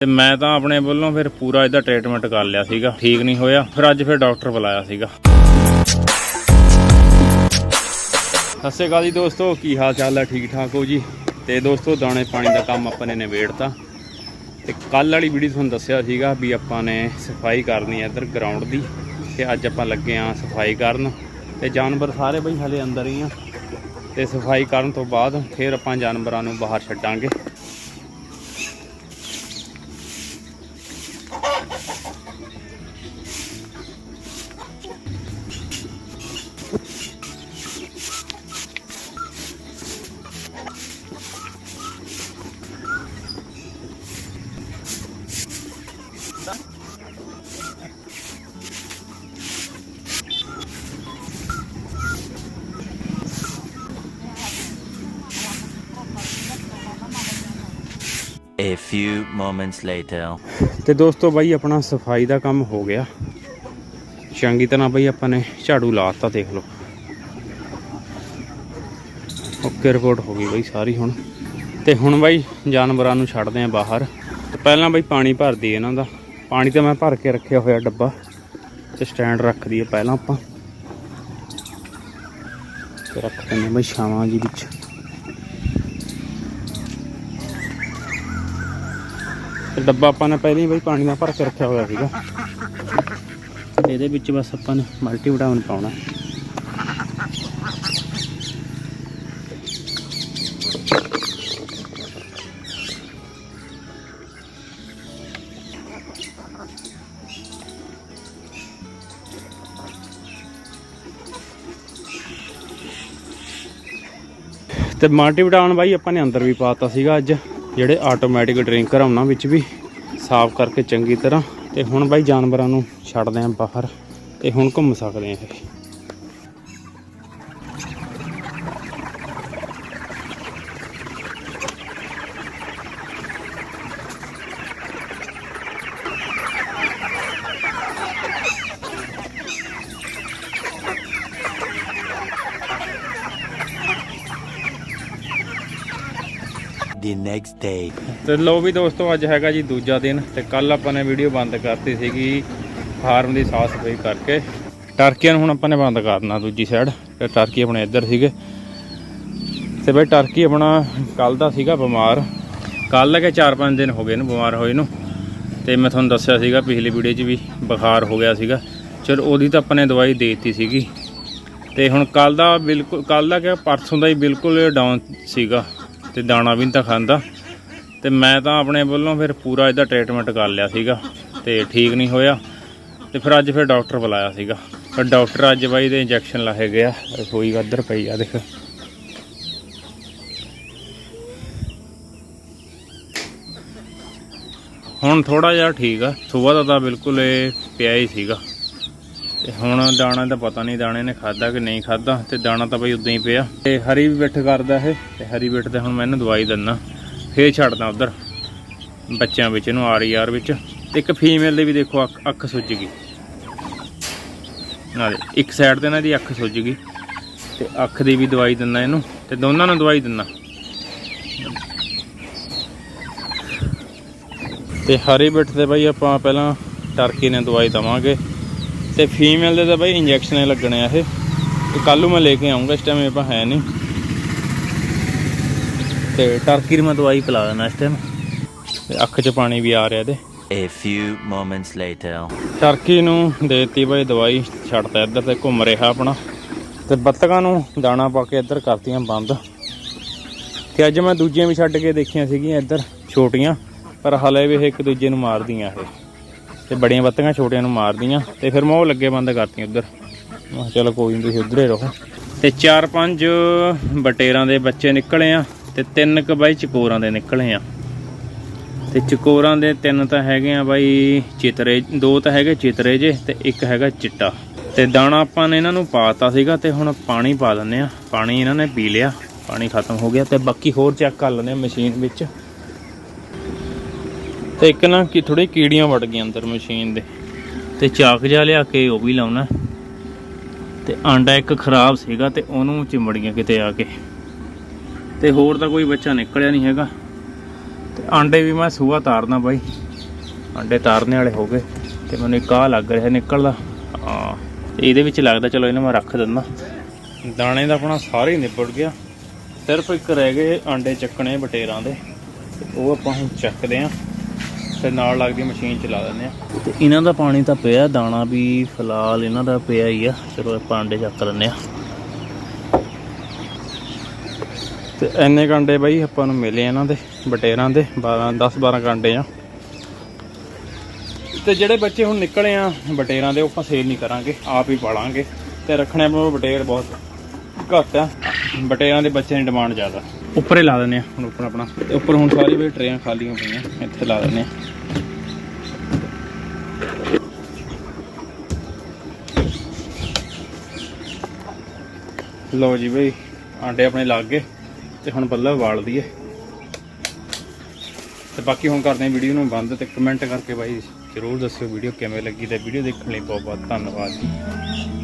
ਤੇ ਮੈਂ ਤਾਂ ਆਪਣੇ ਵੱਲੋਂ ਫਿਰ ਪੂਰਾ ਇਹਦਾ ਟ੍ਰੀਟਮੈਂਟ ਕਰ ਲਿਆ ਸੀਗਾ, ਠੀਕ ਨਹੀਂ ਹੋਇਆ। ਫਿਰ ਅੱਜ ਫਿਰ ਡਾਕਟਰ ਬੁਲਾਇਆ ਸੀਗਾ। ਸਤਿ ਸ਼੍ਰੀ ਅਕਾਲ ਜੀ ਦੋਸਤੋ, ਕੀ ਹਾਲ ਚਾਲ ਹੈ? ਠੀਕ ਠਾਕ ਹੋ ਜੀ? ਤੇ ਦੋਸਤੋ, ਦਾਣੇ ਪਾਣੀ ਦਾ ਕੰਮ ਆਪਾਂ ਨੇ ਨਿਬੇੜਤਾ। ਤੇ ਕੱਲ ਵਾਲੀ ਵੀਡੀਓ ਤੁਹਾਨੂੰ ਦੱਸਿਆ ਸੀਗਾ ਵੀ ਆਪਾਂ ਨੇ ਸਫ਼ਾਈ ਕਰਨੀ ਹੈ ਇੱਧਰ ਗਰਾਊਂਡ ਦੀ। ਤੇ ਅੱਜ ਆਪਾਂ ਲੱਗੇ ਆਂ ਸਫ਼ਾਈ ਕਰਨ। ਤੇ ਜਾਨਵਰ ਸਾਰੇ ਬਈ ਹਲੇ ਅੰਦਰ ਹੀ ਆ। ਤੇ ਸਫ਼ਾਈ ਕਰਨ ਤੋਂ ਬਾਅਦ ਫਿਰ ਆਪਾਂ ਜਾਨਵਰਾਂ ਨੂੰ ਬਾਹਰ ਛੱਡਾਂਗੇ। A few moments later. ਤੇ ਦੋਸਤੋ ਬਾਈ, ਆਪਣਾ ਸਫ਼ਾਈ ਦਾ ਕੰਮ ਹੋ ਗਿਆ। ਚੰਗੀ ਤਰ੍ਹਾਂ ਬਾਈ, ਆਪਾਂ ਨੇ ਝਾੜੂ ਲਾਤਾ ਦੇਖ ਲਓ। ਓਕੇ ਰਿਪੋਰਟ ਹੋ ਗਈ ਬਾਈ ਸਾਰੀ ਹੁਣ। ਤੇ ਹੁਣ ਬਾਈ, ਜਾਨਵਰਾਂ ਨੂੰ ਛੱਡਦੇ ਆ ਬਾਹਰ। ਤੇ ਪਹਿਲਾਂ ਬਾਈ ਪਾਣੀ ਭਰਦੀ ਇਹਨਾਂ ਦਾ। ਪਾਣੀ ਤਾਂ ਮੈਂ ਭਰ ਕੇ ਰੱਖਿਆ ਹੋਇਆ ਡੱਬਾ। ਤੇ ਸਟੈਂਡ ਰੱਖ ਦਈਏ ਪਹਿਲਾਂ ਆਪਾਂ। ਤੇ ਰੱਖ ਦਿੰਦੇ ਬਾਈ ਛਾਵਾਂ ਜੀ ਵਿੱਚ। ਤੇ ਡੱਬਾ ਆਪਾਂ ਨੇ ਪਹਿਲਾਂ ਹੀ ਬਈ ਪਾਣੀ ਨਾਲ ਭਰ ਕੇ ਰੱਖਿਆ ਹੋਇਆ ਸੀਗਾ। ਇਹਦੇ ਵਿੱਚ ਬਸ ਆਪਾਂ ਨੇ ਮਲਟੀ ਵਿਟਾਮਿਨ ਪਾਉਣਾ। ਤੇ ਮਲਟੀ ਵਿਟਾਮਿਨ ਬਾਈ ਆਪਾਂ ਨੇ ਅੰਦਰ ਵੀ ਪਾਤਾ ਸੀਗਾ ਅੱਜ। ਜਿਹੜੇ ਆਟੋਮੈਟਿਕ ਡਰਿੰਕਰ ਆ, ਉਹਨਾਂ ਵਿੱਚ ਵੀ ਸਾਫ਼ ਕਰਕੇ ਚੰਗੀ ਤਰ੍ਹਾਂ। ਤੇ ਹੁਣ ਬਾਈ ਜਾਨਵਰਾਂ ਨੂੰ ਛੱਡਦੇ ਆਂ ਬਾਹਰ ਤੇ ਹੁਣ ਘੁੰਮ ਸਕਦੇ ਆ ਇਹ। The next day. ਤੇ ਲੋ ਵੀ ਦੋਸਤੋ, ਅੱਜ ਹੈਗਾ ਜੀ ਦੂਜਾ ਦਿਨ ਤੇ ਕੱਲ ਆਪਾਂ ਨੇ ਵੀਡੀਓ ਬੰਦ ਕਰਤੀ ਸੀਗੀ ਫਾਰਮ ਦੀ ਸਾਫ਼ ਸਫ਼ਾਈ ਕਰਕੇ। ਟਰਕੀਆਂ ਨੂੰ ਹੁਣ ਆਪਾਂ ਨੇ ਬੰਦ ਕਰਨਾ ਦੂਜੀ ਸਾਈਡ ਤੇ ਟਰਕੀ ਆਪਣੇ ਇੱਧਰ ਸੀਗੇ। ਤੇ ਬਈ ਟਰਕੀ ਆਪਣਾ ਕੱਲ ਦਾ ਸੀਗਾ ਬਿਮਾਰ। ਕੱਲ ਕੇ 4-5 ਦਿਨ ਹੋ ਗਏ ਇਹਨੂੰ ਬਿਮਾਰ ਹੋਏ ਨੂੰ। ਤੇ ਮੈਂ ਤੁਹਾਨੂੰ ਦੱਸਿਆ ਸੀਗਾ ਪਿਛਲੀ ਵੀਡੀਓ 'ਚ ਵੀ ਬੁਖਾਰ ਹੋ ਗਿਆ ਸੀਗਾ। ਚਲ ਉਹਦੀ ਤਾਂ ਆਪਾਂ ਨੇ ਦਵਾਈ ਦੇ ਦਿੱਤੀ ਸੀਗੀ। ਤੇ ਹੁਣ ਕੱਲ ਦਾ ਬਿਲਕੁਲ ਕੱਲ ਦਾ ਕਿ ਪਰਸੋਂ ਦਾ ਹੀ ਬਿਲਕੁਲ ਡਾਊਨ ਸੀਗਾ। ਤੇ ਦਾਣਾ ਵੀ ਨਹੀਂ ਤਾਂ ਖਾਂਦਾ। ਤੇ ਮੈਂ ਤਾਂ ਆਪਣੇ ਵੱਲੋਂ ਫਿਰ ਪੂਰਾ ਇਹਦਾ ਟ੍ਰੀਟਮੈਂਟ ਕਰ ਲਿਆ ਸੀਗਾ ਤੇ ਠੀਕ ਨਹੀਂ ਹੋਇਆ। ਤੇ ਫਿਰ ਅੱਜ ਫਿਰ ਡਾਕਟਰ ਬੁਲਾਇਆ ਸੀਗਾ। ਫਿਰ ਡਾਕਟਰ ਅੱਜ ਬਾਈ ਦੇ ਇੰਜੈਕਸ਼ਨ ਲਾਏ ਗਿਆ ਹੋਈ ਇੱਧਰ ਪਈ ਆ ਦੇਖ। ਹੁਣ ਥੋੜਾ ਜਿਹਾ ਠੀਕ ਆ। ਸਵੇਰ ਦਾ ਤਾਂ ਬਿਲਕੁਲ ਇਹ ਪਿਆ ਹੀ ਸੀਗਾ। ਤੇ ਹੁਣ ਦਾਣਾ ਦਾ ਪਤਾ ਨਹੀਂ ਦਾਣੇ ਨੇ ਖਾਦਾ ਕਿ ਨਹੀਂ ਖਾਦਾ ਤੇ ਦਾਣਾ ਤਾਂ ਬਈ ਉਦਾਂ ਹੀ ਪਿਆ। ਤੇ ਹਰੀ ਵੀ ਬਿੱਠ ਕਰਦਾ ਇਹ, ਤੇ ਹਰੀ ਬਿੱਠ ਤੇ ਹੁਣ ਮੈਂ ਇਹਨੂੰ ਦਵਾਈ ਦਿੰਦਾ। ਫੇਰ ਛੱਡਦਾ ਉਧਰ, ਬੱਚਿਆਂ ਵਿੱਚ ਇਹਨੂੰ ਆਰ ਆਰ ਵਿੱਚ। ਤੇ ਇੱਕ ਫੀਮੇਲ ਦੇ ਵੀ ਦੇਖੋ ਅੱਖ ਅੱਖ ਸੁੱਜ ਗਈ। ਨਾਲੇ ਇੱਕ ਸਾਈਡ ਤੇ ਨਾ ਦੀ ਅੱਖ ਸੁੱਜ ਗਈ। ਤੇ ਅੱਖ ਦੀ ਵੀ ਦਵਾਈ ਦਿੰਦਾ ਇਹਨੂੰ, ਤੇ ਦੋਨਾਂ ਨੂੰ ਦਵਾਈ ਦਿੰਦਾ। ਤੇ ਹਰੀ ਬਿੱਠ ਤੇ ਬਈ ਆਪਾਂ ਪਹਿਲਾਂ ਟਰਕੀ ਨੇ ਦਵਾਈ ਦਵਾਂਗੇ। ਤੇ ਫੀਮੇਲ ਦੇ ਤਾਂ ਬਈ ਇੰਜੈਕਸ਼ਨ ਲੱਗਣੇ ਆ ਇਹ। ਤੇ ਕੱਲ ਨੂੰ ਮੈਂ ਲੈ ਕੇ ਆਉਂਗਾ ਇਸ ਟਾਈਮ ਇਹ ਪਾ ਹੈ ਨਹੀਂ। ਤੇ ਟਰਕੀ ਦੀ ਮੈਂ ਦਵਾਈ ਪਿਲਾ ਦੇਣਾ ਇਸ ਟਾਈਮ ਤੇ ਅੱਖ 'ਚ ਪਾਣੀ ਵੀ ਆ ਰਿਹਾ ਇਹਦੇ। A few moments later. Turkey ਨੂੰ ਦੇਤੀ ਬਈ ਦਵਾਈ ਛੱਡਤਾ ਇੱਧਰ ਤੇ ਘੁੰਮ ਰਿਹਾ ਆਪਣਾ। ਤੇ ਬੱਤਕਾਂ ਨੂੰ ਦਾਣਾ ਪਾ ਕੇ ਇੱਧਰ ਕਰਤੀਆਂ ਬੰਦ। ਤੇ ਅੱਜ ਮੈਂ ਦੂਜੀਆਂ ਵੀ ਛੱਡ ਕੇ ਦੇਖੀਆਂ ਸੀਗੀਆਂ ਇੱਧਰ ਛੋਟੀਆਂ। ਪਰ ਹਲੇ ਵੀ ਇਹ ਇੱਕ ਦੂਜੇ ਨੂੰ ਮਾਰਦੀਆਂ ਇਹ। ਤੇ ਬੜੀਆਂ ਬੱਤੀਆਂ ਛੋਟੀਆਂ ਨੂੰ ਮਾਰਦੀਆਂ ਤੇ ਫਿਰ ਮੈਂ ਉਹ ਲੱਗੇ ਬੰਦ ਕਰਤੀਆਂ ਉੱਧਰ। ਮੈਂ ਚਲੋ ਕੋਈ ਨਹੀਂ ਤੁਸੀਂ ਉੱਧਰ ਰਹੋ। ਤੇ ਚਾਰ ਪੰਜ ਬਟੇਰਾਂ ਦੇ ਬੱਚੇ ਨਿਕਲੇ ਆ ਤੇ ਤਿੰਨ ਕ ਬਾਈ ਚਕੋਰਾਂ ਦੇ ਨਿਕਲੇ ਆ। ਤੇ ਚਕੋਰਾਂ ਦੇ ਤਿੰਨ ਤਾਂ ਹੈਗੇ ਆ ਬਾਈ ਚਿਤਰੇ, ਦੋ ਤਾਂ ਹੈਗੇ ਚਿਤਰੇ ਜੇ ਤੇ ਇੱਕ ਹੈਗਾ ਚਿੱਟਾ। ਤੇ ਦਾਣਾ ਆਪਾਂ ਨੇ ਇਹਨਾਂ ਨੂੰ ਪਾਤਾ ਸੀਗਾ ਤੇ ਹੁਣ ਪਾਣੀ ਪਾ ਦਿੰਨੇ ਆ। ਪਾਣੀ ਇਹਨਾਂ ਨੇ ਪੀ ਲਿਆ, ਪਾਣੀ ਖਤਮ ਹੋ ਗਿਆ ਤੇ ਬਾਕੀ ਹੋਰ ਚੈੱਕ ਕਰ ਲੈਂਦੇ ਆ ਮਸ਼ੀਨ ਵਿੱਚ। ਤੇ ਇੱਕ ਨਾ ਕਿ ਥੋੜੀ ਕੀੜੀਆਂ ਵੜ ਗਈਆਂ ਅੰਦਰ ਮਸ਼ੀਨ ਦੇ। ਤੇ ਚਾਕ ਜਾ ਲਿਆ ਕੇ ਉਹ ਵੀ ਲਾਉਣਾ। ਤੇ ਆਂਡਾ ਇੱਕ ਖਰਾਬ ਸੀਗਾ ਤੇ ਉਹਨੂੰ ਚਿੰਬੜ ਗਿਆ ਕਿਤੇ ਆ ਕੇ। ਤੇ ਹੋਰ ਤਾਂ ਕੋਈ ਬੱਚਾ ਨਿਕਲਿਆ ਨਹੀਂ ਹੈਗਾ। ਤੇ ਆਂਡੇ ਵੀ ਮੈਂ ਸੂਆ ਤਾਰਨਾ ਬਾਈ। ਆਂਡੇ ਤਾਰਨੇ ਵਾਲੇ ਹੋ ਗਏ। ਤੇ ਮੈਨੂੰ ਇੱਕ ਆਹ ਲੱਗ ਰਿਹਾ ਨਿਕਲਦਾ। ਹਾਂ, ਇਹਦੇ ਵਿੱਚ ਲੱਗਦਾ ਚਲੋ ਇਹਨੂੰ ਮੈਂ ਰੱਖ ਦਿੰਦਾ। ਦਾਣੇ ਦਾ ਆਪਣਾ ਸਾਰੇ ਹੀ ਨਿਬੜ ਗਿਆ। ਸਿਰਫ ਇੱਕ ਰਹਿ ਗਏ ਆਂਡੇ ਚੱਕਣੇ ਬਟੇਰਾਂ ਦੇ। ਤੇ ਉਹ ਆਪਾਂ ਹੁਣ ਚੱਕਦੇ ਆਂ ਤੇ ਨਾਲ ਲੱਗਦੀ ਮਸ਼ੀਨ ਚਲਾ ਦਿੰਦੇ ਆ। ਤੇ ਇਹਨਾਂ ਦਾ ਪਾਣੀ ਤਾਂ ਪਿਆ ਦਾਣਾ ਵੀ ਫਿਲਹਾਲ ਇਹਨਾਂ ਦਾ ਪਿਆ ਹੀ ਆ। ਚਲੋ ਆਪਾਂ ਆਂਡੇ ਚੱਕ ਲੈਂਦੇ ਆ। ਤੇ ਐਨੇ ਕਾਂਡੇ ਬਾਈ ਆਪਾਂ ਨੂੰ ਮਿਲੇ ਇਹਨਾਂ ਦੇ ਬਟੇਰਾਂ ਦੇ 12 10 12 ਕਾਂਡੇ ਆ। ਤੇ ਜਿਹੜੇ ਬੱਚੇ ਹੁਣ ਨਿਕਲੇ ਆ ਬਟੇਰਾਂ ਦੇ ਉਹ ਆਪਾਂ ਸੇਲ ਨਹੀਂ ਕਰਾਂਗੇ ਆਪ ਹੀ ਪਾਲਾਂਗੇ। ਤੇ ਰੱਖਣੇ ਆਪਾਂ ਬਟੇਰ ਬਹੁਤ ਘੱਟ ਆ। ਬਟੇਰਾਂ ਦੇ ਬੱਚਿਆਂ ਦੀ ਡਿਮਾਂਡ ਜ਼ਿਆਦਾ। ਉੱਪਰੇ ਲਾ ਦਿੰਦੇ ਆ। ਹੁਣ ਉੱਪਰ ਆਪਣਾ। ਤੇ ਉੱਪਰ ਹੁਣ ਸਾਰੀ ਵੀ ਟਰੇਆਂ ਖਾਲੀਆਂ ਪਈਆਂ। ਇੱਥੇ ਲਾ ਦਿੰਦੇ ਆ। ਲਓ ਜੀ ਬਈ, ਆਂਡੇ ਆਪਣੇ ਲੱਗ ਗਏ ਤੇ ਹੁਣ ਬੱਲਾ ਵਾਲ ਦਈਏ। ਤੇ ਬਾਕੀ ਹੁਣ ਕਰਦੇ ਹਾਂ ਵੀਡੀਓ ਨੂੰ ਬੰਦ ਤੇ ਕਮੈਂਟ ਕਰਕੇ ਬਾਈ ਜਰੂਰ ਦੱਸਿਓ ਵੀਡੀਓ ਕਿਵੇਂ ਲੱਗੀ ਤੇ ਵੀਡੀਓ ਦੇਖਣ ਲਈ ਬਹੁਤ ਬਹੁਤ ਧੰਨਵਾਦ ਜੀ।